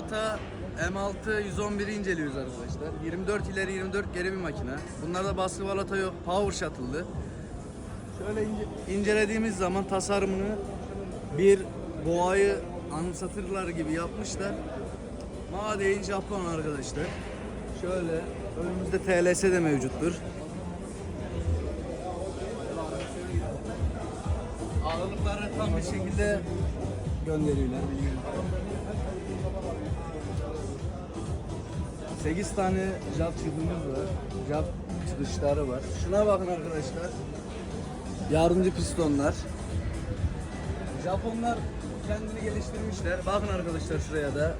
Kubota M6 111'i inceliyoruz arkadaşlar. 24 ileri 24 geri bir makine. Bunlarda baskı balata yok. Power shuttle'lı. Şöyle ince- incelediğimiz zaman tasarımını bir boğayı anımsatırlar gibi yapmışlar. Madein Japon arkadaşlar. Şöyle önümüzde TLS de mevcuttur. Ağırlıkları tam bir şekilde gönderiyorlar. 8 tane jab çıkımız var. Jab çıkışları var. Şuna bakın arkadaşlar. Yardımcı pistonlar. Japonlar kendini geliştirmişler. Bakın arkadaşlar şuraya da.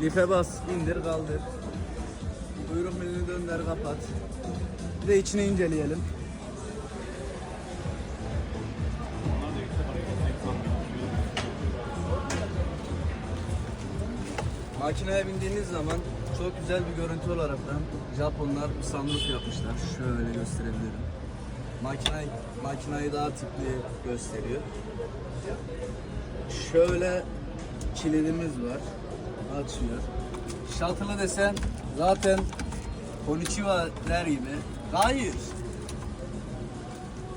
Life bas, indir, kaldır. Kuyruk milini dönder, kapat. Bir de içini inceleyelim. Makineye bindiğiniz zaman çok güzel bir görüntü olaraktan Japonlar bir sunroof yapmışlar. Şöyle gösterebilirim. Makine, makinayı daha tipli gösteriyor. Şöyle kilidimiz var. Açıyor. Shuttle'ı desen zaten Konnichiwa der gibi. Hayır.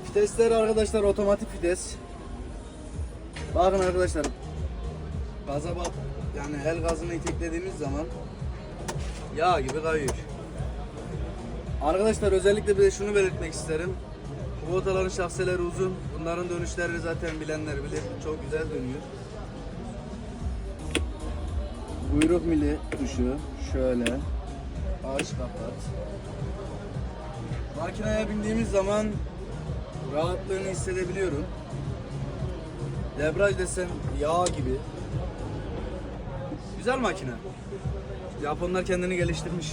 Vitesler arkadaşlar otomatik vites. Bakın arkadaşlar. Gaza bak. Yani el gazını iteklediğimiz zaman yağ gibi kayıyor. Arkadaşlar özellikle bir de şunu belirtmek isterim. Bu otoların şahseleri uzun. Bunların dönüşlerini zaten bilenler bilir. Çok güzel dönüyor. Buyruk mili tuşu şöyle. Aç kapat. Makineye bindiğimiz zaman rahatlığını hissedebiliyorum. Debraj desen yağ gibi. Güzel makine. Japonlar kendini geliştirmiş.